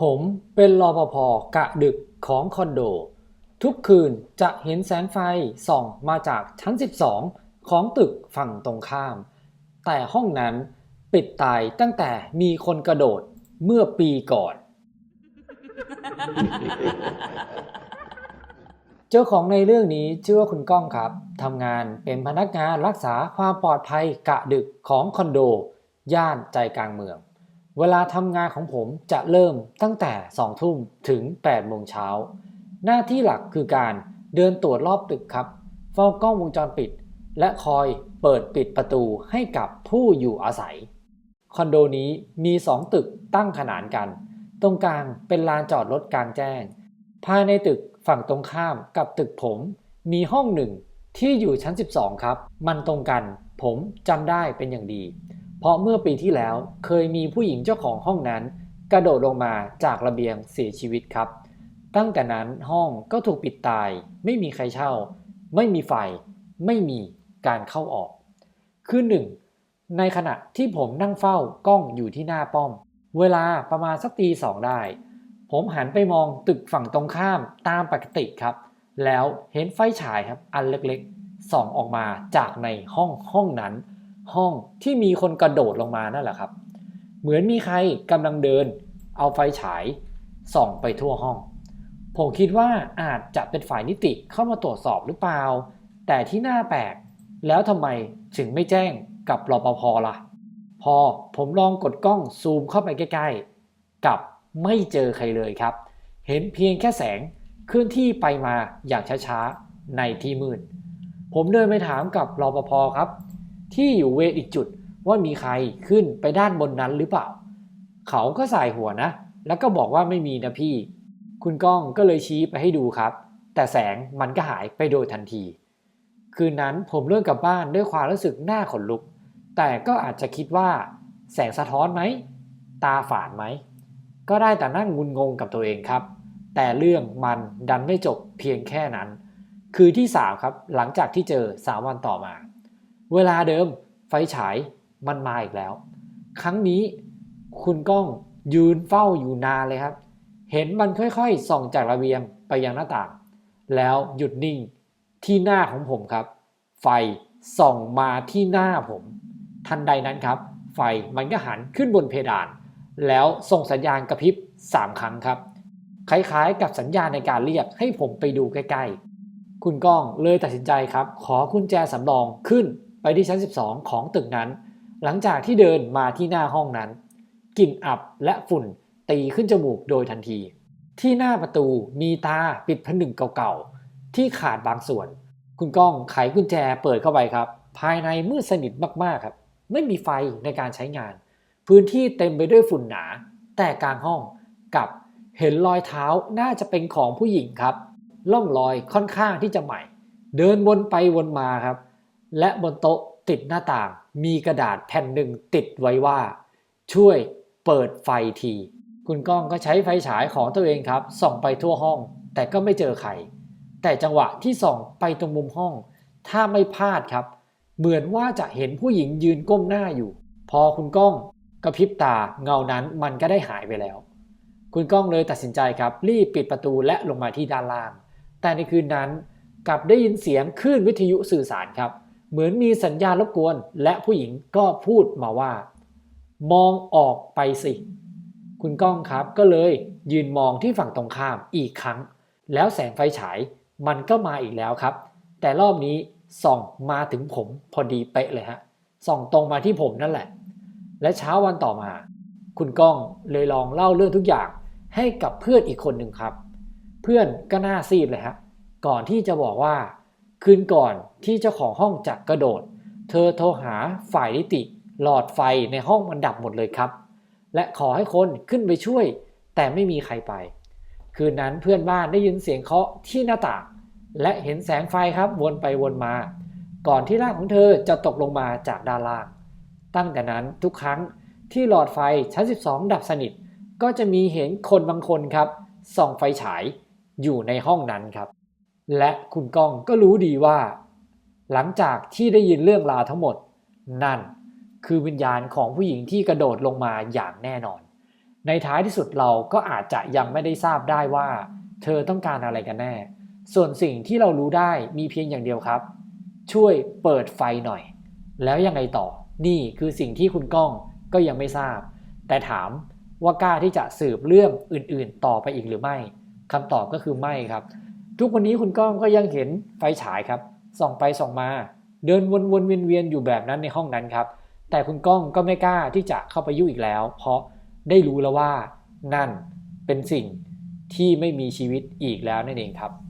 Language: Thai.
ผมเป็นรปภกะดึกของคอนโด ทุกคืนจะเห็นแสงไฟส่องมาจากชั้น 12 ของตึกฝั่งตรงข้าม แต่ห้องนั้นปิดตายตั้งแต่มีคนกระโดดเมื่อปีก่อน เจ้าของในเรื่องนี้ชื่อว่าคุณก้องครับทำงานเป็นพนักงานรักษาความปลอดภัยกะดึกของคอนโด ย่านใจกลางเมือง เวลาทำงานของผมจะเริ่มตั้งแต่ 2 ทุ่มถึง 8 โมงเช้า หน้าที่หลักคือการเดินตรวจรอบตึกครับ เฝ้ากล้องวงจรปิด และคอยเปิดปิดประตูให้กับผู้อยู่อาศัย คอนโดนี้มี 2 ตึกตั้งขนานกัน ตรงกลางเป็นลานจอดรถกลางแจ้ง ภายในตึกฝั่งตรงข้ามกับตึกผมมีห้องหนึ่งที่อยู่ชั้น 12 ครับ มันตรงกัน ผมจำได้เป็นอย่างดี เพราะเมื่อปีที่แล้วเคยมีผู้หญิงเจ้าของห้องนั้น กระโดดลงมาจากระเบียงเสียชีวิตครับ ตั้งแต่นั้นห้องก็ถูกปิดตาย ไม่มีใครเช่า ไม่มีไฟ ไม่มีการเข้าออก คือหนึ่งในขณะที่ผมนั่งเฝ้ากล้องอยู่ที่หน้าป้อม เวลาประมาณสักตีสองได้ ผมหันไปมองตึกฝั่งตรงข้ามตามปกติครับ แล้วเห็นไฟฉายครับอันเล็กๆส่องออกมาจากในห้องห้องนั้น ห้องที่มีคนกระโดดลงมานั่นแหละครับ เหมือนมีใครกำลังเดิน เอาไฟฉายส่องไปทั่วห้อง ผมคิดว่าอาจจะเป็นฝ่ายนิติเข้ามาตรวจสอบหรือเปล่า แต่ที่น่าแปลก แล้วทำไมถึงไม่แจ้งกับรปภล่ะ พอผมลองกดกล้องซูมเข้าไปใกล้ๆ กับไม่เจอใครเลยครับ เห็นเพียงแค่แสงเคลื่อนที่ไปมาอย่างช้าๆ ในที่มืด ผมเดินไปถามกับรปภครับ ที่อยู่เวรอีกจุดว่ามีใครขึ้นไปด้านบนนั้นหรือเปล่า เขาก็สายหัวนะ แล้วก็บอกว่าไม่มีนะพี่ คุณก้องก็เลยชี้ไปให้ดูครับ แต่แสงมันก็หายไปโดยทันที คืนนั้นผมเลื่อนกลับบ้านด้วยความรู้สึกหน้าขนลุก แต่ก็อาจจะคิดว่า แสงสะท้อนไหม ตาฝาดไหม ก็ได้แต่นั่งงุนงงกับตัวเองครับ แต่เรื่องมันดันไม่จบเพียงแค่นั้น คือที่ 3 ครับ หลังจากที่เจอ3วันต่อมา เวลาเดิมไฟฉายมันมาอีกแล้ว ครั้งนี้คุณก้องยืนเฝ้าอยู่นานเลยครับ เห็นมันค่อยๆ ส่องจากระเบียงไปยังหน้าต่าง แล้วหยุดนิ่งที่หน้าของผมครับ ไฟส่องมาที่หน้าผม ทันใดนั้นครับ ไฟมันก็หันขึ้นบนเพดาน แล้วส่งสัญญาณกระพริบ 3 ครั้งครับ คล้ายๆ กับสัญญาณในการเรียกให้ผมไปดูใกล้ๆ คุณก้องเลยตัดสินใจครับ ขอกุญแจสำรองขึ้น ไปที่ชั้น 12 ของตึกนั้น หลังจากที่เดินมาที่หน้าห้องนั้นกลิ่นอับและฝุ่นตีขึ้นจมูกโดยทันที ที่หน้าประตูมีตาปิดผนึงเก่าๆ ที่ขาดบางส่วน คุณก้องไขกุญแจเปิดเข้าไปครับ ภายในมืดสนิทมากๆครับ ไม่มีไฟในการใช้งาน พื้นที่เต็มไปด้วยฝุ่นหนา แต่กลางห้องกับเห็นรอยเท้าน่าจะเป็นของผู้หญิงครับล่องรอยค่อนข้างที่จะใหม่ เดินวนไปวนมาครับ และบนโต๊ะติดหน้าต่าง มีกระดาษแผ่นหนึ่งติดไว้ว่า ช่วยเปิดไฟที คุณก้องก็ใช้ไฟฉายของตัวเองครับ ส่องไปทั่วห้อง แต่ก็ไม่เจอใคร แต่จังหวะที่ส่องไปตรงมุมห้อง ถ้าไม่พลาดครับ เหมือนว่าจะเห็นผู้หญิงยืนก้มหน้าอยู่ พอคุณก้องกระพริบตาเงานั้นมันก็ได้หายไปแล้ว คุณก้องเลยตัดสินใจครับ รีบปิดประตูและลงมาที่ด้านล่าง แต่ในคืนนั้นกลับได้ยินเสียงคลื่นวิทยุสื่อสารครับ เหมือนมีสัญญาณรบกวน และผู้หญิงก็พูดมาว่า มองออกไปสิ คุณก้องครับก็เลยยืนมองที่ฝั่งตรงข้ามอีกครั้ง แล้วแสงไฟฉายมันก็มาอีกแล้วครับ แต่รอบนี้ส่องมาถึงผมพอดีเป๊ะเลยฮะส่องตรงมาที่ผมนั่นแหละ และเช้าวันต่อมา คุณก้องเลยลองเล่าเรื่องทุกอย่างให้กับเพื่อนอีกคนหนึ่งครับ เพื่อนก็น่าซีดเลยฮะก่อนที่จะบอกว่า คืนก่อนที่เจ้าของห้องจักกระโดด เธอโทรหาฝ่ายนิติ หลอดไฟในห้องมันดับหมดเลยครับ และขอให้คนขึ้นไปช่วย แต่ไม่มีใครไป คืนนั้นเพื่อนบ้านได้ยินเสียงเคาะที่หน้าต่างและเห็นแสงไฟครับวนไปวนมา ก่อนที่ร่างของเธอจะตกลงมาจากด้านล่าง ตั้งแต่นั้นทุกครั้งที่หลอดไฟชั้น 12 ดับสนิท ก็จะมีเห็นคนบางคนครับส่องไฟฉายอยู่ในห้องนั้นครับ และคุณก้องก็รู้ดีว่า หลังจากที่ได้ยินเรื่องราวทั้งหมด นั่นคือวิญญาณของผู้หญิงที่กระโดดลงมาอย่างแน่นอน ในท้ายที่สุดเราก็อาจจะยังไม่ได้ทราบได้ว่า เธอต้องการอะไรกันแน่ ส่วนสิ่งที่เรารู้ได้มีเพียงอย่างเดียวครับ ช่วยเปิดไฟหน่อย แล้วยังไงต่อ นี่คือสิ่งที่คุณก้องก็ยังไม่ทราบ แต่ถามว่ากล้าที่จะสืบเรื่องอื่นๆ ต่อไปอีกหรือไม่คำตอบก็คือไม่ครับ ทุกวันนี้คุณก้องก็ยังเห็นไฟฉายครับส่องไปส่องมา เดินวนๆเวียนๆอยู่แบบนั้นในห้องนั้นครับ แต่คุณก้องก็ไม่กล้าที่จะเข้าไปยุ่งอีกแล้ว เพราะได้รู้แล้วว่านั่นเป็นสิ่งที่ไม่มีชีวิตอีกแล้วนั่นเองครับ